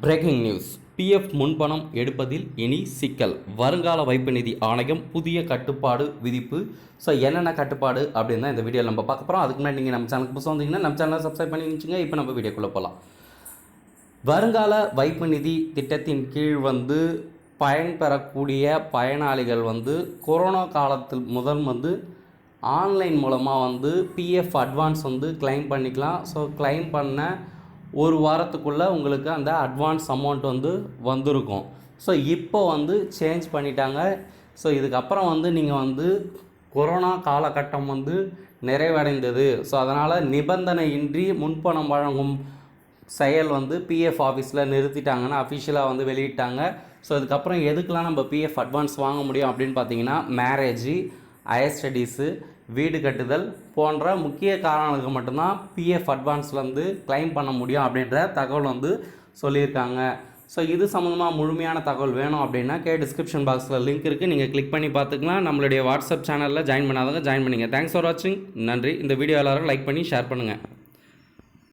Breaking news PF முன்பணம் எடுப்பதில் இனி சிக்கல். வருங்கால வைப்பு நிதி ஆணையம் புதிய கட்டுப்பாடு விதிப்பு. ஸோ என்னென்ன கட்டுப்பாடு அப்படின்னு தான் இந்த வீடியோவில் நம்ம பார்க்க போகிறோம் அதுக்கு முன்னாடி நீங்கள் நம்ம சேனலுக்கு புதுசாக வந்தீங்கன்னா நம்ம சேனலை சப்ஸ்கிரைப் பண்ணி வச்சுங்க இப்போ நம்ம வீடியோக்குள்ளே போகலாம் வருங்கால வைப்பு நிதி திட்டத்தின் கீழ் வந்து பயன்பெறக்கூடிய பயனாளிகள் வந்து கொரோனா காலத்தில் முதல் வந்து ஆன்லைன் மூலமாக வந்து பிஎஃப் அட்வான்ஸ் வந்து கிளைம் பண்ணிக்கலாம். ஸோ கிளைம் பண்ண ஒரு வாரத்துக்குள்ளே உங்களுக்கு அந்த அட்வான்ஸ் அமௌண்ட் வந்து வந்திருக்கும். ஸோ இப்போ வந்து சேஞ்ச் பண்ணிட்டாங்க. ஸோ இதுக்கப்புறம் வந்து நீங்கள் வந்து கொரோனா காலகட்டம் வந்து நிறைவடைந்தது. ஸோ அதனால் நிபந்தனையின்றி முன்பணம் வழங்கும் செயல் வந்து பிஎஃப் ஆஃபீஸில் நிறுத்திட்டாங்கன்னு அஃபிஷியலாக வந்து வெளியிட்டாங்க. ஸோ இதுக்கப்புறம் எதுக்கெலாம் நம்ம பிஎஃப் அட்வான்ஸ் வாங்க முடியும் அப்படின்னு பார்த்தீங்கன்னா மேரேஜு ஹையர் ஸ்டடீஸு வீடு கட்டுதல் போன்ற முக்கிய காரணங்களுக்கு மட்டும்தான் பிஎஃப் அட்வான்ஸ்லேருந்து கிளைம் பண்ண முடியும் அப்படின்ற தகவல் வந்து சொல்லியிருக்காங்க. ஸோ இது சம்மந்தமாக முழுமையான தகவல் வேணும் அப்படின்னா கே டிஸ்கிரிப்ஷன் பாக்ஸில் லிங்க் இருக்குது நீங்கள் கிளிக் பண்ணி பார்த்துக்கலாம். நம்மளுடைய வாட்ஸ்அப் சேனலில் ஜாயின் பண்ணாதவங்க ஜாயின் பண்ணிங்க. தேங்க்ஸ் ஃபார் வாட்சிங் நன்றி. இந்த வீடியோ எல்லோரும் லைக் பண்ணி ஷேர் பண்ணுங்கள்